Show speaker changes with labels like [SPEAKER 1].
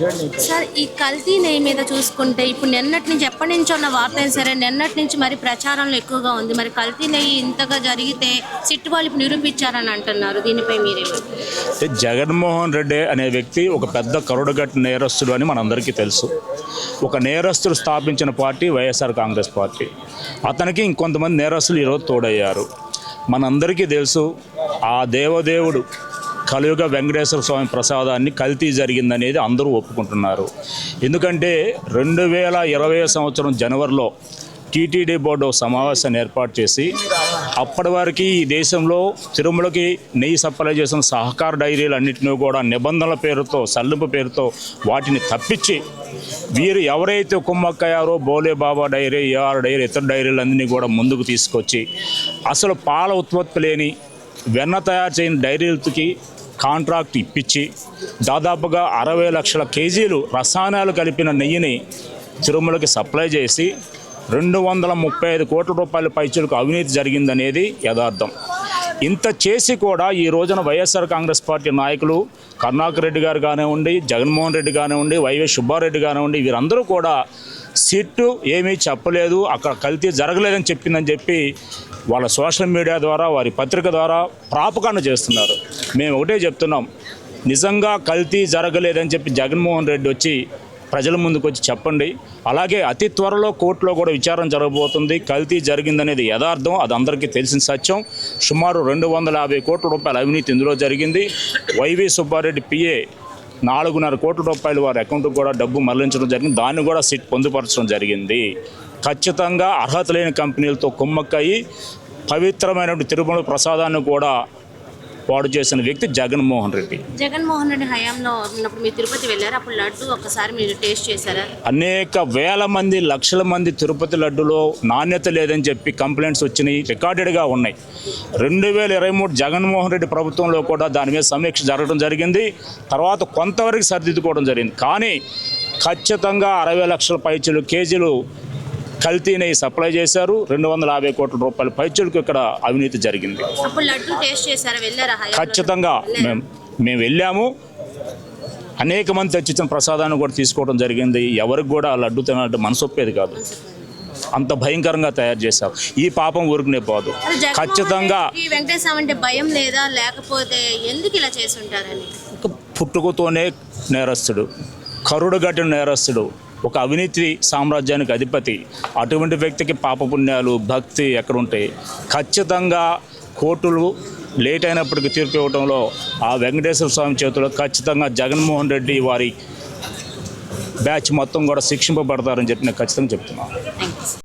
[SPEAKER 1] Sir ఈ కల్తీ నెయ్యి మీద చూసుకుంటే ఇప్పుడు నిన్నటి నుంచి ఎప్పటి నుంచి ఉన్న వార్త అయినా సరే నిన్నటి నుంచి మరి ప్రచారంలో ఎక్కువగా ఉంది. మరి కల్తీ నెయ్యి ఇంతగా జరిగితే సిట్టు వాళ్ళు నిరూపించారని అంటున్నారు. దీనిపై మీరేమంటారు?
[SPEAKER 2] జగన్మోహన్ రెడ్డి అనే వ్యక్తి ఒక పెద్ద కరుడుగట్టు నేరస్తుడు అని మనందరికీ తెలుసు. ఒక నేరస్తుడు స్థాపించిన పార్టీ వైఎస్ఆర్ కాంగ్రెస్ పార్టీ. అతనికి ఇంకొంతమంది నేరస్తులు ఈరోజు తోడయ్యారు. మనందరికీ తెలుసు ఆ దేవదేవుడు కలియుగ వెంకటేశ్వర స్వామి ప్రసాదాన్ని కల్తీ జరిగిందనేది అందరూ ఒప్పుకుంటున్నారు. ఎందుకంటే రెండు వేల ఇరవై సంవత్సరం జనవరిలో టీటీడీ బోర్డు సమావేశాన్ని ఏర్పాటు చేసి అప్పటి వరకు ఈ దేశంలో తిరుమలకి నెయ్యి సప్లై చేసిన సహకార డైరీలు అన్నింటినీ కూడా నిబంధనల పేరుతో సల్లింపు పేరుతో వాటిని తప్పించి వీరు ఎవరైతే కుమ్మక్కయ్యారో Bhole Baba dairy AR dairy ఇతర డైరీలన్నీ కూడా ముందుకు తీసుకొచ్చి అసలు పాల ఉత్పత్తి లేని వెన్న తయారు చేయని డైరీలకి కాంట్రాక్ట్ ఇప్పించి దాదాపుగా అరవై లక్షల కేజీలు రసాయనాలు కలిపిన నెయ్యిని తిరుమలకి సప్లై చేసి రెండు వందల ముప్పై ఐదు కోట్ల రూపాయల పైచులకు అవినీతి జరిగిందనేది యథార్థం. ఇంత చేసి కూడా ఈ రోజున వైఎస్ఆర్ కాంగ్రెస్ పార్టీ నాయకులు కరుణాకర్ రెడ్డి గారు కానివ్వండి జగన్మోహన్ రెడ్డి కానివ్వండి వైవి సుబ్బారెడ్డి కానివ్వండి వీరందరూ కూడా సిట్టు ఏమీ చెప్పలేదు అక్కడ కల్తీ జరగలేదని చెప్పిందని చెప్పి వాళ్ళ సోషల్ మీడియా ద్వారా వారి పత్రిక ద్వారా ప్రాపకాండ చేస్తున్నారు. మేము ఒకటే చెప్తున్నాం నిజంగా కల్తీ జరగలేదని చెప్పి జగన్మోహన్ రెడ్డి వచ్చి ప్రజల ముందుకు వచ్చి చెప్పండి. అలాగే అతి త్వరలో కోర్టులో కూడా విచారణ జరగబోతుంది. కల్తీ జరిగిందనేది యథార్థం. అది అందరికీ తెలిసిన సత్యం. సుమారు రెండు వందల యాభై కోట్ల రూపాయల అవినీతి ఇందులో జరిగింది. వైవి సుబ్బారెడ్డి పిఏ నాలుగున్నర కోట్ల రూపాయలు వారి అకౌంట్కి కూడా డబ్బు మరలించడం జరిగింది. దాన్ని కూడా సిట్ పొందుపరచడం జరిగింది. ఖచ్చితంగా అర్హత లేని కంపెనీలతో కుమ్మక్కయి పవిత్రమైనటువంటి తిరుమల ప్రసాదాన్ని కూడా పాడు చేసిన వ్యక్తి జగన్మోహన్ రెడ్డి.
[SPEAKER 1] జగన్మోహన్ రెడ్డి హయాంలో ఉన్నప్పుడు మీరు తిరుపతి వెళ్ళారు? అప్పుడు లడ్డు ఒక్కసారి మీరు టేస్ట్ చేశారా?
[SPEAKER 2] అనేక వేల మంది లక్షల మంది తిరుపతి లడ్డులో నాణ్యత లేదని చెప్పి కంప్లైంట్స్ వచ్చినాయి రికార్డెడ్గా ఉన్నాయి. రెండు వేల ఇరవై మూడు జగన్మోహన్ రెడ్డి ప్రభుత్వంలో కూడా దాని మీద సమీక్ష జరగడం జరిగింది. తర్వాత కొంతవరకు సరిదిద్దుకోవడం జరిగింది. కానీ ఖచ్చితంగా అరవై లక్షల పైచలు కేజీలు కల్తీ నెయ్యి సప్లై చేశారు. రెండు వందల యాభై కోట్ల రూపాయల పైచలకు ఇక్కడ అవినీతి జరిగింది? ఖచ్చితంగా? మేము మేము వెళ్ళాము. అనేక మంది తెచ్చిచ్చిన ప్రసాదాన్ని కూడా తీసుకోవడం జరిగింది. ఎవరికి కూడా ఆ లడ్డు తినాలంటే మనసు ఒప్పేది కాదు. అంత భయంకరంగా తయారు చేశారు. ఈ పాపం ఊరుకునే పోదు ఖచ్చితంగా
[SPEAKER 1] అంటే భయం లేదా? లేకపోతే ఎందుకు ఇలా చేసి ఉంటారని?
[SPEAKER 2] ఒక పుట్టుకతోనే నేరస్తుడు. కరుడు గట్టిన నేరస్తుడు. ఒక అవినీతి సామ్రాజ్యానికి అధిపతి. అటువంటి వ్యక్తికి పాపపుణ్యాలు భక్తి ఎక్కడుంటే ఖచ్చితంగా కోర్టులు లేట్ అయినప్పటికీ తీర్పు ఇవ్వడంలో ఆ వెంకటేశ్వర స్వామి చేతిలో ఖచ్చితంగా జగన్మోహన్ రెడ్డి వారి బ్యాచ్ మొత్తం కూడా శిక్షింపబడతారని చెప్పి నేను ఖచ్చితంగా చెప్తున్నాను.